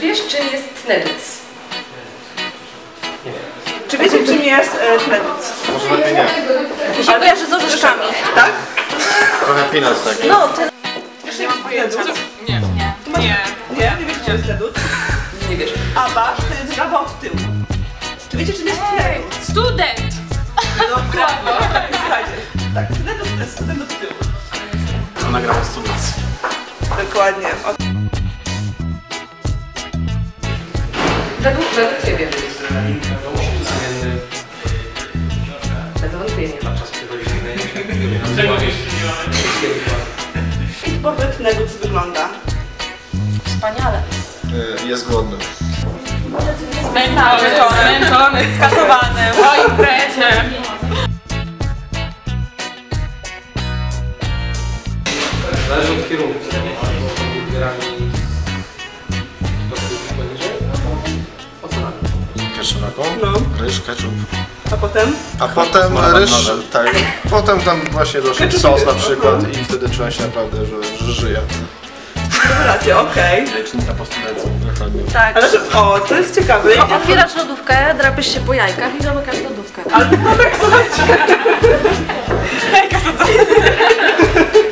Wiesz, czym jest tneduc? Czy wiecie, czym jest e, tlewic? Może lepiej nie. Mi się kojarzy z orzeszkami. Tak? Trochę peanuts taki. No, ten... Wiesz, jak jest tlewic? Nie. Nie. Nie? Nie wiecie, czym jest tlewic? Nie wiesz. Aba to jest żaba od tyłu. Czy wiecie, czym jest tlewic? Student! No, brawo. Tak, tlewic to jest student od tyłu. Ona grała student. Dokładnie. Według, według ciebie. Bez wątpienia. I typowy tlewic wygląda. Wspaniale. Y, Jest głodny. Zmęczony, zmęczony, skasowany, po imprezie. No. Ryż, ketchup. A potem? A potem ryż, tak. Potem tam właśnie doszedł sos na przykład i wtedy czułem się naprawdę, że, że żyję. Rewelacja, okej. Lecznica po studencji. Dokładnie. Tak. Ale że, o, to jest ciekawe. O, otwierasz lodówkę, drapiesz się po jajkach i zamykasz lodówkę.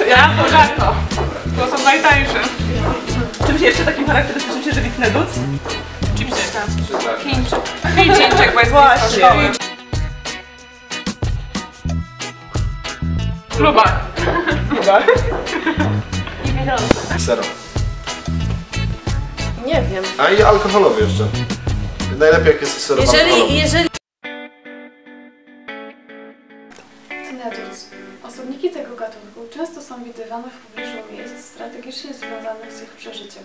Ja bogato. To są najtańsze. Czymś jeszcze takim charakterystycznym się żywi tlewic? Jeszcze? Chińczyk. Chińczyk, bo jest blisko szkoły. Kluba. Chyba. Sero. Nie wiem. A i alkoholowy jeszcze. Najlepiej jak jest ser alkoholowy. Jeżeli, Tneduc. Osobniki tego gatunku często są widywane w pobliżu miejsc strategicznie związanych z ich przeżyciem,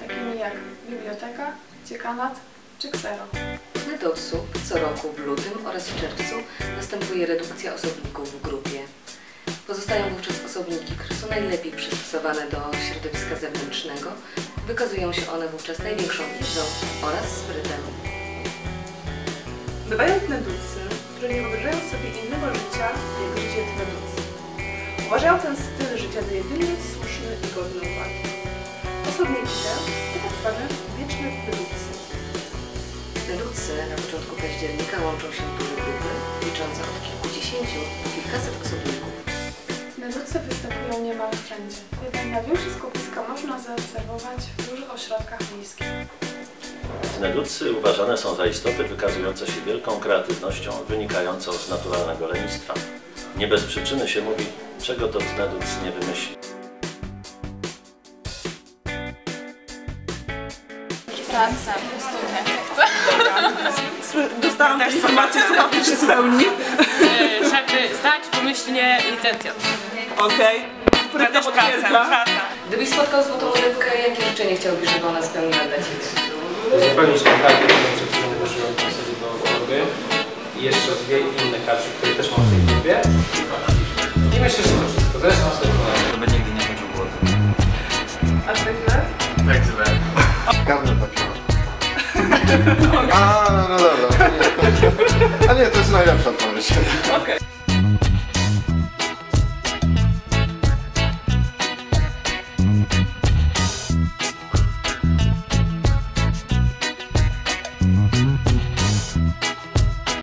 takimi jak biblioteka, dziekanat czy ksero. W tneducu co roku w lutym oraz w czerwcu następuje redukcja osobników w grupie. Pozostają wówczas osobniki, które są najlepiej przystosowane do środowiska zewnętrznego. Wykazują się one wówczas największą wiedzą oraz sprytem. Bywają tlewicy, którzy nie wyobrażają sobie innego życia, jak życie tlewicy. Uważają ten styl życia za jedyny słuszny i godny uwagi. Osobniki te to tak zwane wieczne tlewicy. Tneducy na początku października łączą się w duże grupy, liczące od kilkudziesięciu do kilkaset osobników. Tneduce występują niemal wszędzie, jednak największe skupiska można zaobserwować w dużych ośrodkach miejskich. Tneducy uważane są za istoty wykazujące się wielką kreatywnością wynikającą z naturalnego lenistwa. Nie bez przyczyny się mówi, czego to tneduc nie wymyśli. Praca, studia. Sły- Dostałam tę informację, co się spełni. Żeby zdać pomyślnie licencjat. Okej. Też praca, praca. Gdybyś spotkał złotą rybkę, jakie życzenie chciałbyś, żeby ona spełniła dla Ciebie? Zupełnie kontakty, które przed chwilą użyłem tą sobie do choroby. I jeszcze dwie inne karty, które też mam w tej grupie. I myślę, że to wszystko. Zresztą sobie ponad. Żeby nigdy nie chodził głodny. A tak źle? Tak źle. Karny taki. A, no dobra. A nie, to jest najlepsza odpowiedź.